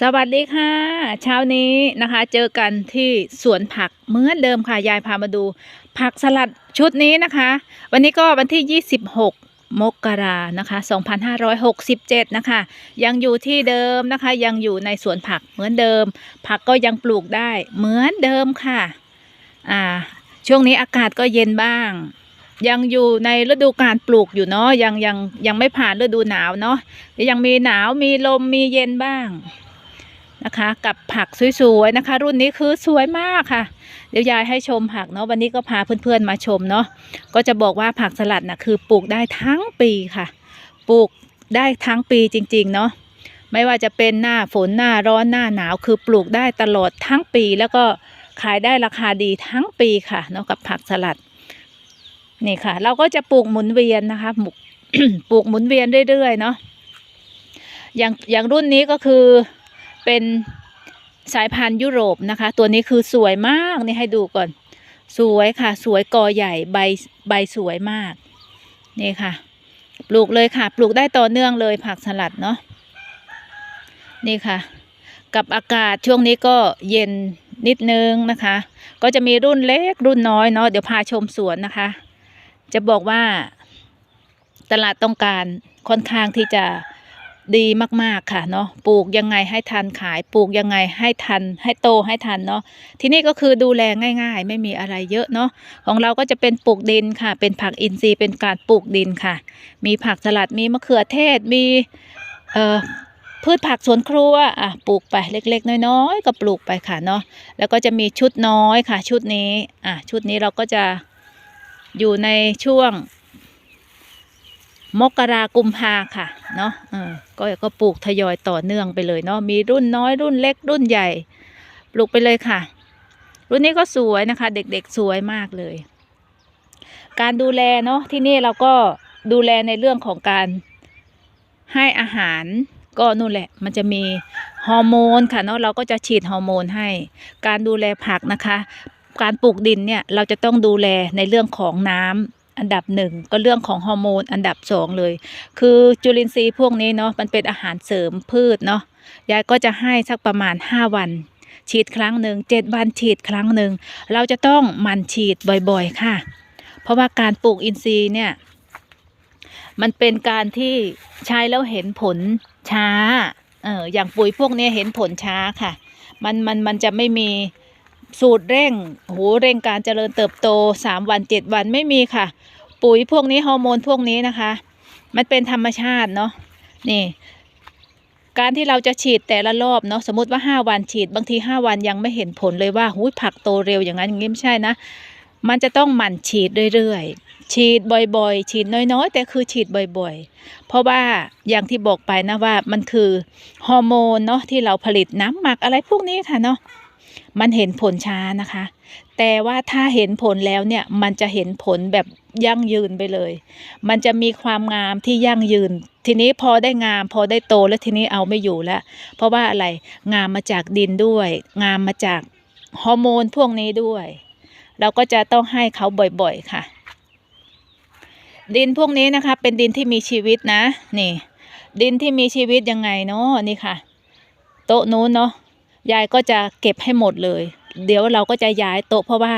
สวัสดีค่ะ เช้านี้นะคะ เจอกันที่สวนผักเหมือนเดิมค่ะ ยายพามาดู ผักสลัดชุดนี้นะคะ วันนี้ก็วันที่ 26 มกรานะคะ 2567 นะคะ ยังอยู่ที่เดิมนะคะ ยังอยู่ในสวนผักเหมือนเดิม ผักก็ยังปลูกได้เหมือนเดิมค่ะ อ่า ช่วงนี้อากาศก็เย็นบ้างยังอยู่ในฤดูการปลูกอยู่เนาะยังยังยังไม่ผ่านฤดูหนาวเนาะยังมีหนาวมีลมมีเย็นบ้าง นะคะ กับผักสวยๆนะคะ รุ่นนี้คือสวยมากค่ะ เดี๋ยวยายให้ชมผักเนาะวันนี้ก็พาเพื่อนๆมาชมเนาะก็จะบอกว่าผักสลัดน่ะคือปลูกได้ทั้งปีค่ะ ปลูกได้ทั้งปีจริง ๆ เนาะไม่ว่าจะเป็นหน้าฝนหน้าร้อนหน้าหนาว คือปลูกได้ตลอดทั้งปีแล้วก็ขายได้ราคาดีทั้งปีค่ะเนาะกับผักสลัดนี่ค่ะ เราก็จะปลูกหมุนเวียนนะคะปลูกหมุนเวียนเรื่อยๆเนาะอย่างอย่างรุ่นนี้ก็คือ เป็นสายพันธุ์ยุโรปนะคะ ตัวนี้คือสวยมากนี่ให้ดูก่อน สวยค่ะ สวยกอใหญ่ใบใบสวยมาก นี่ค่ะ ปลูกเลยค่ะ ปลูกได้ต่อเนื่องเลยผักสลัดเนาะนี่ค่ะ กับอากาศช่วงนี้ก็เย็นนิดนึงนะคะ ก็จะมีรุ่นเล็กรุ่นน้อยเนาะเดี๋ยวพาชมสวนนะคะ จะบอกว่าตลาดต้องการค่อนข้างที่จะ ดีมากๆค่ะเนาะปลูกยังไงให้ทันขายปลูกยังไงให้ทัน ให้โตให้ทันเนาะที่นี่ก็คือดูแลง่าย ๆ ไม่มีอะไรเยอะเนาะของเราก็จะเป็นปลูกดินค่ะ เป็นผักอินทรีย์เป็นการปลูกดินค่ะ มีผักสลัดมีมะเขือเทศมีเอ่อพืชผักสวนครัวอะปลูกไปเล็ก ๆ น้อยๆก็ปลูกไปค่ะเนาะแล้วก็จะมีชุดน้อยค่ะ ชุดนี้อะชุดนี้เราก็จะอยู่ในช่วง มกรากุมภาค่ะเนาะเออก็ก็ปลูกทยอยต่อเนื่องไปเลยเนาะมีรุ่นน้อยรุ่นเล็กรุ่นใหญ่ ปลูกไปเลยค่ะ รุ่นนี้ก็สวยนะคะ เด็กๆสวยมากเลย การดูแลเนาะที่นี่เราก็ดูแลในเรื่องของการให้อาหารก็นู่นแหละ มันจะมีฮอร์โมนค่ะเนาะเราก็จะฉีดฮอร์โมนให้ การดูแลผักนะคะ การปลูกดินเนี่ยเราจะต้องดูแลในเรื่องของน้ำ อันดับหนึ่งก็เรื่องของฮอร์โมนอันดับสองเลย คือจุลินทรีย์พวกนี้เนาะมันเป็นอาหารเสริมพืชเนาะยายก็จะให้สักประมาณ 5 วัน ฉีดครั้งหนึ่งเจ็ดวันฉีดครั้งหนึ่งเราจะต้องมันฉีดบ่อยๆค่ะ เพราะว่าการปลูกอินทรีย์เนี่ยมันเป็นการที่ใช้แล้วเห็นผลช้าเอออย่างปุ๋ยพวกนี้เห็นผลช้าค่ะ มันมันมันจะไม่มี สูตรเร่งโหเร่งการเจริญเติบโตสามวันเจ็ดวันไม่มีค่ะ ปุ๋ยพวกนี้ฮอร์โมนพวกนี้นะคะ มันเป็นธรรมชาติเนาะนี่การที่เราจะฉีดแต่ละรอบเนาะสมมติว่าห้าวันฉีดบางทีห้าวันยังไม่เห็นผลเลยว่าหูยผักโตเร็วอย่างนั้นอย่างนี้ไม่ใช่นะ มันจะต้องหมั่นฉีดเรื่อยๆ ฉีดบ่อยๆ ฉีดน้อยๆ แต่คือฉีดบ่อยๆ เพราะว่าอย่างที่บอกไปนะว่ามันคือฮอร์โมนเนาะที่เราผลิตน้ำหมักอะไรพวกนี้ค่ะเนาะ มันเห็นผลช้านะคะ แต่ว่าถ้าเห็นผลแล้วเนี่ยมันจะเห็นผลแบบยั่งยืนไปเลย มันจะมีความงามที่ยั่งยืน ทีนี้พอได้งาม พอได้โตแล้วทีนี้เอาไม่อยู่แล้ว เพราะว่าอะไรงามมาจากดินด้วย งามมาจากฮอร์โมนพวกนี้ด้วย เราก็จะต้องให้เขาบ่อยๆค่ะ ดินพวกนี้นะคะ เป็นดินที่มีชีวิตนะ นี่ ดินที่มีชีวิตยังไงเนาะนี่ค่ะ โต๊ะนู้นเนาะ ยายก็จะเก็บให้หมดเลย เดี๋ยวเราก็จะย้ายโต๊ะเพราะว่า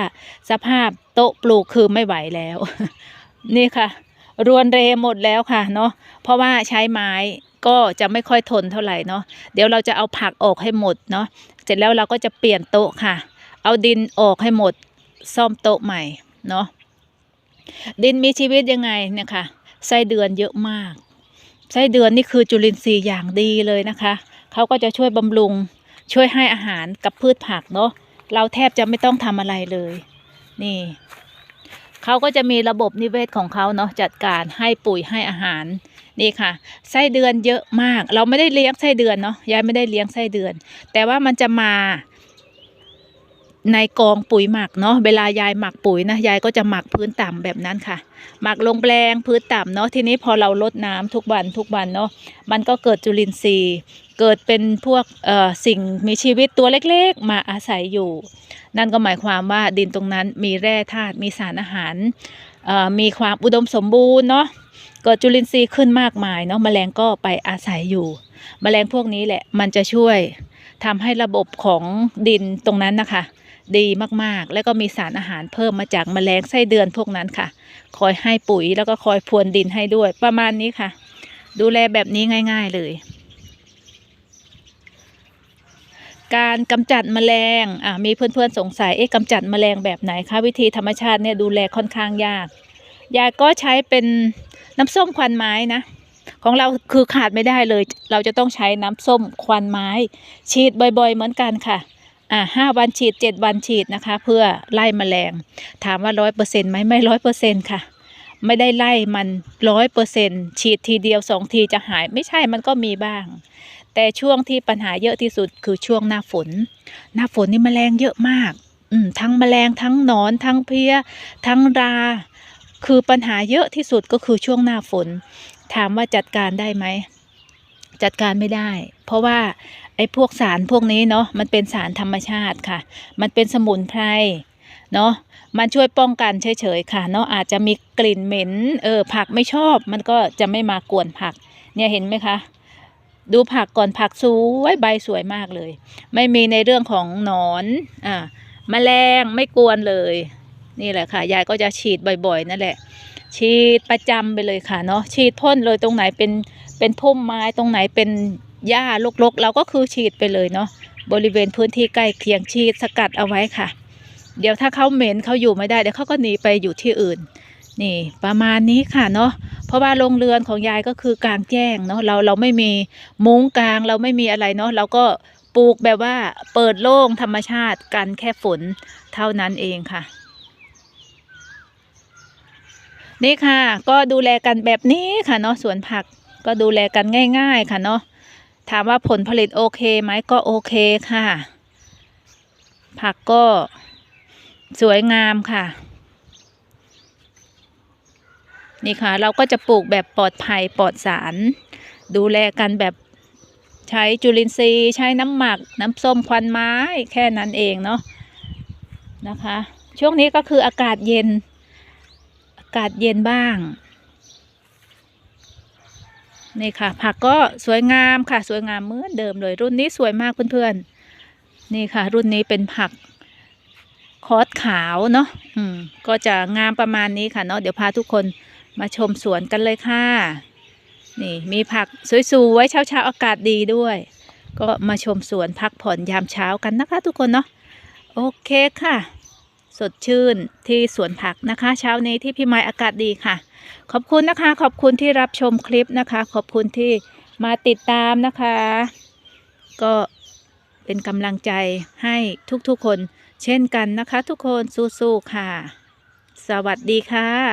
สภาพโต๊ะปลูกคือไม่ไหวแล้ว นี่ค่ะ รวนเรหมดแล้วค่ะเนาะเพราะว่าใช้ไม้ก็จะไม่ค่อยทนเท่าไหร่เนาะเดี๋ยวเราจะเอาผักออกให้หมดเนาะเสร็จแล้วเราก็จะเปลี่ยนโต๊ะค่ะ เอาดินออกให้หมดซ่อมโต๊ะใหม่เนาะดินมีชีวิตยังไงเนี่ยค่ะไส้เดือนเยอะมากไส้เดือนนี่คือจุลินทรีย์อย่างดีเลยนะคะ เขาก็จะช่วยบำรุง ช่วยให้อาหารกับพืชผักเนาะเราแทบจะไม่ต้องทำอะไรเลย นี่เขาก็จะมีระบบนิเวศของเขาเนาะจัดการให้ปุ๋ยให้อาหารนี่ค่ะไส้เดือนเยอะมาก เราไม่ได้เลี้ยงไส้เดือนเนาะยายไม่ได้เลี้ยงไส้เดือน แต่ว่ามันจะมาในกองปุ๋ยหมักเนาะเวลายายหมักปุ๋ยนะยายก็จะหมักพื้นต่ำแบบนั้นค่ะ หมักลงแปลงพื้นต่ำเนาะทีนี้พอเราลดน้ำทุกวันทุกวันเนาะมันก็เกิดจุลินทรีย์ เกิดเป็นพวกสิ่งมีชีวิตตัวเล็กๆ มาอาศัยอยู่ นั่นก็หมายความว่าดินตรงนั้นมีแร่ธาตุมีสารอาหาร มีความอุดมสมบูรณ์เนาะเกิดจุลินทรีย์ขึ้นมากมายเนาะแมลงก็ไปอาศัยอยู่แมลงพวกนี้แหละมันจะช่วยทำให้ระบบของดินตรงนั้นนะคะดีมากๆ แล้วก็มีสารอาหารเพิ่มมาจากแมลงไส้เดือนพวกนั้นค่ะ คอยให้ปุ๋ยแล้วก็คอยพรวนดินให้ด้วยประมาณนี้ค่ะ ดูแลแบบนี้ง่าย ๆ เลย การกำจัดแมลงอะมีเพื่อนๆสงสัยเอ๊ะกำจัดแมลงแบบไหนคะวิธีธรรมชาติเนี่ยดูแลค่อนข้างยากยาก็ใช้เป็นน้ำส้มควันไม้นะ ของเราคือขาดไม่ได้เลย เราจะต้องใช้น้ำส้มควันไม้ ฉีดบ่อยๆ เหมือนกันค่ะอ่าห้าวันฉีดเจ็ดวันฉีดนะคะ เพื่อไล่แมลง ถามว่าร้อยเปอร์เซ็นต์ไหมไม่ร้อยเปอร์เซ็นต์ค่ะ ไม่ได้ไล่มันร้อยเปอร์เซ็นต์ฉีดทีเดียวสองทีจะหายไม่ใช่มันก็มีบ้าง แต่ช่วงที่ปัญหาเยอะที่สุดคือช่วงหน้าฝน หน้าฝนนี่แมลงเยอะมากอืมทั้งแมลงทั้งหนอนทั้งเพี้ย ทั้งรา คือปัญหาเยอะที่สุดก็คือช่วงหน้าฝน ถามว่าจัดการได้ไหมจัดการไม่ได้ เพราะว่าไอ้พวกสารพวกนี้เนาะมันเป็นสารธรรมชาติค่ะ มันเป็นสมุนไพรเนาะมันช่วยป้องกันเฉยๆค่ะเนาะอาจจะมีกลิ่นเหม็นเออผักไม่ชอบ มันก็จะไม่มากวนผัก เนี่ยเห็นไหมคะ ดูผักก่อนผักสวยใบสวยมากเลย ไม่มีในเรื่องของหนอนอ่าแมลงไม่กวนเลย นี่แหละค่ะ ยายก็จะฉีดบ่อยๆ นั่นแหละ ฉีดประจำไปเลยค่ะเนาะฉีดพ่นเลยตรงไหนเป็นเป็นพุ่มไม้ตรงไหนเป็นหญ้ารกๆ เราก็คือฉีดไปเลยเนาะบริเวณพื้นที่ใกล้เคียงฉีดสกัดเอาไว้ค่ะ เดี๋ยวถ้าเขาเหม็นเขาอยู่ไม่ได้เดี๋ยวเขาก็หนีไปอยู่ที่อื่น นี่ประมาณนี้ค่ะเนาะ เพราะว่าโรงเรือนของยายก็คือกลางแจ้งเนาะเราเราไม่มีมุ้งกลางเราไม่มีอะไรเนาะเราก็ปลูกแบบว่าเปิดโล่งธรรมชาติกันแค่ฝนเท่านั้นเองค่ะ นี่ค่ะ ก็ดูแลกันแบบนี้ค่ะเนาะสวนผักก็ดูแลกันง่าย ๆ ค่ะเนาะถามว่าผลผลิตโอเคไหมก็โอเคค่ะ ผักก็สวยงามค่ะ นี่ค่ะ เราก็จะปลูกแบบปลอดภัยปลอดสาร ดูแลกันแบบใช้จุลินทรีย์ ใช้น้ำหมัก น้ำส้มควันไม้แค่นั้นเองเนาะนะคะ ช่วงนี้ก็คืออากาศเย็น อากาศเย็นบ้าง นี่ค่ะ ผักก็สวยงามค่ะ สวยงามเหมือนเดิมเลย รุ่นนี้สวยมากเพื่อนๆ นี่ค่ะ รุ่นนี้เป็นผักคอสขาวเนาะ อืม ก็จะงามประมาณนี้ค่ะเนาะ เดี๋ยวพาทุกคน มาชมสวนกันเลยค่ะ นี่มีผักสวยๆเช้าเช้าๆอากาศดีด้วย ก็มาชมสวนพักผ่อนยามเช้ากันนะคะ ทุกคนเนาะโอเคค่ะ สดชื่นที่สวนผักนะคะ เช้านี้ที่พี่ไม้อากาศดีค่ะ ขอบคุณนะคะ ขอบคุณที่รับชมคลิปนะคะ ขอบคุณที่มาติดตามนะคะ ก็เป็นกำลังใจให้ทุกๆคน เช่นกันนะคะ ทุกคนสู้ๆค่ะ สวัสดีค่ะ